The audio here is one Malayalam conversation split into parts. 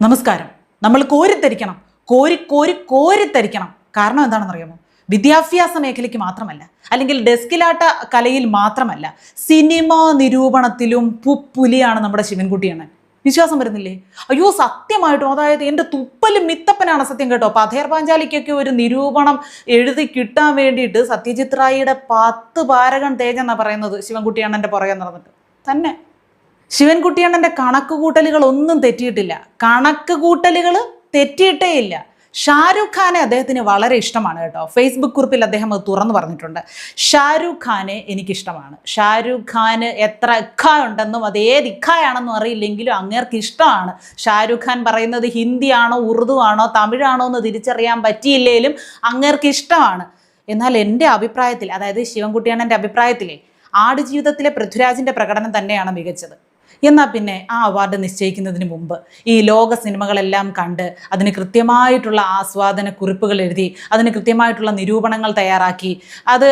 നമസ്കാരം. നമ്മൾ കോരിത്തരിക്കണം കോരി കോരി കോരിത്തരിക്കണം കാരണം എന്താണെന്ന് അറിയാമോ വിദ്യാഭ്യാസ മേഖലയ്ക്ക് മാത്രമല്ല അല്ലെങ്കിൽ ഡെസ്കിലാട്ട കലയിൽ മാത്രമല്ല സിനിമ നിരൂപണത്തിലും പുപ്പുലിയാണ് നമ്മുടെ ശിവൻകുട്ടിയാണ് വിശ്വാസം വരുന്നില്ലേ? അയ്യോ സത്യമായിട്ടും അതായത് എന്റെ തുപ്പലും മിത്തപ്പനാണ് സത്യം കേട്ടോ. പഥേർ പാഞ്ചാലിക്കൊക്കെ ഒരു നിരൂപണം എഴുതി കിട്ടാൻ വേണ്ടിയിട്ട് സത്യജിത് റായിയുടെ പത്ത് പാരകൺ തേജെന്നാണ് പറയുന്നത് ശിവൻകുട്ടിയാണ് എന്റെ പുറകെ നടന്നിട്ട്. തന്നെ. ശിവൻകുട്ടിയണ്ണന്റെ കണക്ക് കൂട്ടലുകൾ ഒന്നും തെറ്റിയിട്ടില്ല. കണക്ക് കൂട്ടലുകൾ തെറ്റിയിട്ടേ ഇല്ല. ഷാരൂഖ് ഖാനെ അദ്ദേഹത്തിന് വളരെ ഇഷ്ടമാണ് കേട്ടോ. ഫേസ്ബുക്ക് കുറിപ്പിൽ അദ്ദേഹം അത് തുറന്നു പറഞ്ഞിട്ടുണ്ട്. ഷാരൂഖ് ഖാനെ എനിക്കിഷ്ടമാണ്. ഷാരൂഖ് ഖാന് എത്ര ഇഖ ഉണ്ടെന്നും അത് ഏത് ഇഖായാണെന്നും അറിയില്ലെങ്കിലും അങ്ങേർക്ക് ഇഷ്ടമാണ്. ഷാരൂഖ് ഖാൻ പറയുന്നത് ഹിന്ദിയാണോ ഉറുദു ആണോ തമിഴാണോ എന്ന് തിരിച്ചറിയാൻ പറ്റിയില്ലേലും അങ്ങേർക്ക് ഇഷ്ടമാണ്. എന്നാൽ എന്റെ അഭിപ്രായത്തിൽ അതായത് ശിവൻകുട്ടിയണ്ണന്റെ അഭിപ്രായത്തിലെ ആടുജീവിതത്തിലെ പൃഥ്വിരാജിന്റെ പ്രകടനം തന്നെയാണ് മികച്ചത്. എന്നാൽ പിന്നെ ആ അവാർഡ് നിശ്ചയിക്കുന്നതിന് മുമ്പ് ഈ ലോക സിനിമകളെല്ലാം കണ്ട് അതിന് കൃത്യമായിട്ടുള്ള ആസ്വാദന കുറിപ്പുകൾ എഴുതി അതിന് കൃത്യമായിട്ടുള്ള നിരൂപണങ്ങൾ തയ്യാറാക്കി അത്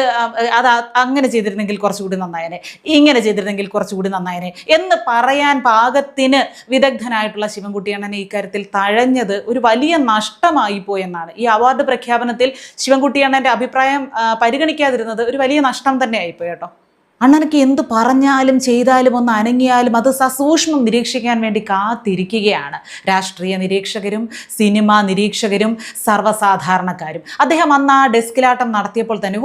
അത് അങ്ങനെ ചെയ്തിരുന്നെങ്കിൽ കുറച്ചുകൂടി നന്നായനെ ഇങ്ങനെ ചെയ്തിരുന്നെങ്കിൽ കുറച്ചുകൂടി നന്നായനെ എന്ന് പറയാൻ പാകത്തിന് വിദഗ്ധനായിട്ടുള്ള ശിവൻകുട്ടിയണ്ണനെ ഇക്കാര്യത്തിൽ തഴഞ്ഞത് ഒരു വലിയ നഷ്ടമായി പോയെന്നാണ്. ഈ അവാർഡ് പ്രഖ്യാപനത്തിൽ ശിവൻകുട്ടിയണ്ണന്റെ അഭിപ്രായം പരിഗണിക്കാതിരുന്നത് ഒരു വലിയ നഷ്ടം തന്നെ ആയിപ്പോയി കേട്ടോ. അണ്ണനക്ക് എന്ത് പറഞ്ഞാലും ചെയ്താലും ഒന്ന് അനങ്ങിയാലും അത് സസൂക്ഷ്മം നിരീക്ഷിക്കാൻ വേണ്ടി കാത്തിരിക്കുകയാണ്. രാഷ്ട്രീയ നിരീക്ഷകരും സിനിമാ നിരീക്ഷകരും സർവസാധാരണക്കാരും. അദ്ദേഹം അന്ന് ആ ഡെസ്കിലാട്ടം നടത്തിയപ്പോൾ തന്നെ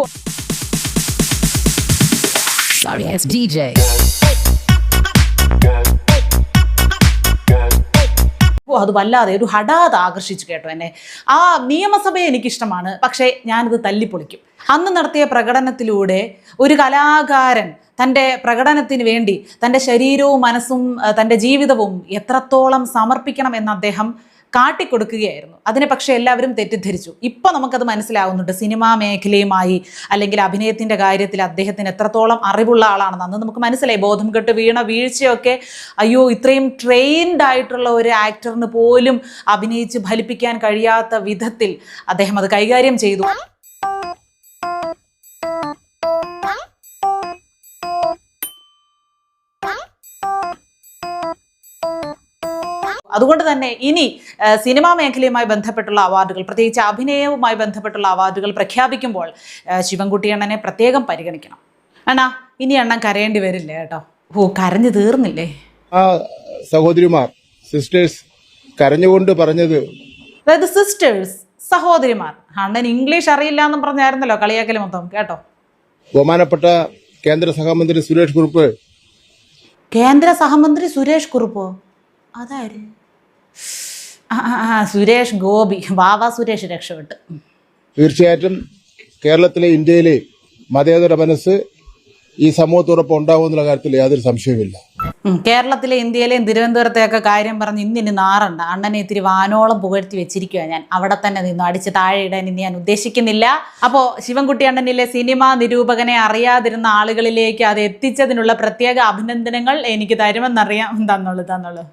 ഓ അത് വല്ലാതെ ഒരു ഹഠാത് ആകർഷിച്ചു കേട്ടോ എന്നെ. ആ നിയമസഭയെ എനിക്കിഷ്ടമാണ്. പക്ഷേ ഞാനിത് തല്ലിപ്പൊളിക്കും. അന്ന് നടത്തിയ പ്രകടനത്തിലൂടെ ഒരു കലാകാരൻ തന്റെ പ്രകടനത്തിന് വേണ്ടി തന്റെ ശരീരവും മനസ്സും തന്റെ ജീവിതവും എത്രത്തോളം സമർപ്പിക്കണം എന്ന് അദ്ദേഹം കാട്ടിക്കൊടുക്കുകയായിരുന്നു. അതിനെ പക്ഷേ എല്ലാവരും തെറ്റിദ്ധരിച്ചു. ഇപ്പോൾ നമുക്കത് മനസ്സിലാവുന്നുണ്ട്. സിനിമാ മേഖലയുമായി അല്ലെങ്കിൽ അഭിനയത്തിന്റെ കാര്യത്തിൽ അദ്ദേഹത്തിന് എത്രത്തോളം അറിവുള്ള ആളാണെന്ന്. അന്ന് നമുക്ക് മനസ്സിലായി. ബോധം കെട്ട് വീണ വീഴ്ചയൊക്കെ അയ്യോ ഇത്രയും ട്രെയിൻഡ് ആയിട്ടുള്ള ഒരു ആക്ടറിന് പോലും അഭിനയിച്ച് ഫലിപ്പിക്കാൻ കഴിയാത്ത വിധത്തിൽ അദ്ദേഹം അത് കൈകാര്യം ചെയ്തു. അതുകൊണ്ട് തന്നെ ഇനി സിനിമാ മേഖലയുമായി ബന്ധപ്പെട്ടുള്ള അവാർഡുകൾ പ്രത്യേകിച്ച് അഭിനയവുമായി ബന്ധപ്പെട്ടുള്ള അവാർഡുകൾ പ്രഖ്യാപിക്കുമ്പോൾ ശിവൻകുട്ടിയണ്ണനെ പ്രത്യേകം പരിഗണിക്കണം. അണ്ണാ ഇനി അണ്ണൻ കരയേണ്ടി വരില്ല കേട്ടോ? ഓ കരഞ്ഞു തീർന്നില്ലേ? ആ സഹോദരിമാർ സിസ്റ്റേഴ്സ് കരഞ്ഞുകൊണ്ട് പറഞ്ഞത് അതായത് സിസ്റ്റേഴ്സ് സഹോദരിമാർ. അണ്ണൻ ഇംഗ്ലീഷ് അറിയില്ല എന്നും പറഞ്ഞായിരുന്നല്ലോ കളിയാക്കൽ മൊത്തം കേട്ടോ? ബഹുമാനപ്പെട്ട കേന്ദ്ര സഹമന്ത്രി സുരേഷ് കുറുപ്പ്. കേന്ദ്ര സഹമന്ത്രി സുരേഷ് കുറുപ്പോ? ആ സുരേഷ് ഗോപി. വാവ സുരേഷ് രക്ഷപ്പെട്ട്. തീർച്ചയായിട്ടും കേരളത്തിലെ ഇന്ത്യയിലെ മതേതര മനസ്സ് ഈ സമൂഹത്തോടൊപ്പം ഉണ്ടാവുമെന്നുള്ള കാര്യത്തിൽ യാതൊരു സംശയവുമില്ല. ഉം, കേരളത്തിലെ ഇന്ത്യയിലെയും തിരുവനന്തപുരത്തെയൊക്കെ കാര്യം പറഞ്ഞ് ഇന്നിനി നാറണ്ട. അണ്ണനെ ഇത്തിരി വാനോളം പുകഴ്ത്തി വെച്ചിരിക്കുക ഞാൻ. അവിടെ തന്നെ നിന്നു അടിച്ച് താഴെ ഇടാൻ ഇനി ഞാൻ ഉദ്ദേശിക്കുന്നില്ല. അപ്പോൾ ശിവൻകുട്ടി അണ്ണനിലെ സിനിമാ നിരൂപകനെ അറിയാതിരുന്ന ആളുകളിലേക്ക് അത് എത്തിച്ചതിനുള്ള പ്രത്യേക അഭിനന്ദനങ്ങൾ എനിക്ക് തരുമെന്നറിയാം. തന്നോളൂ തന്നുള്ളൂ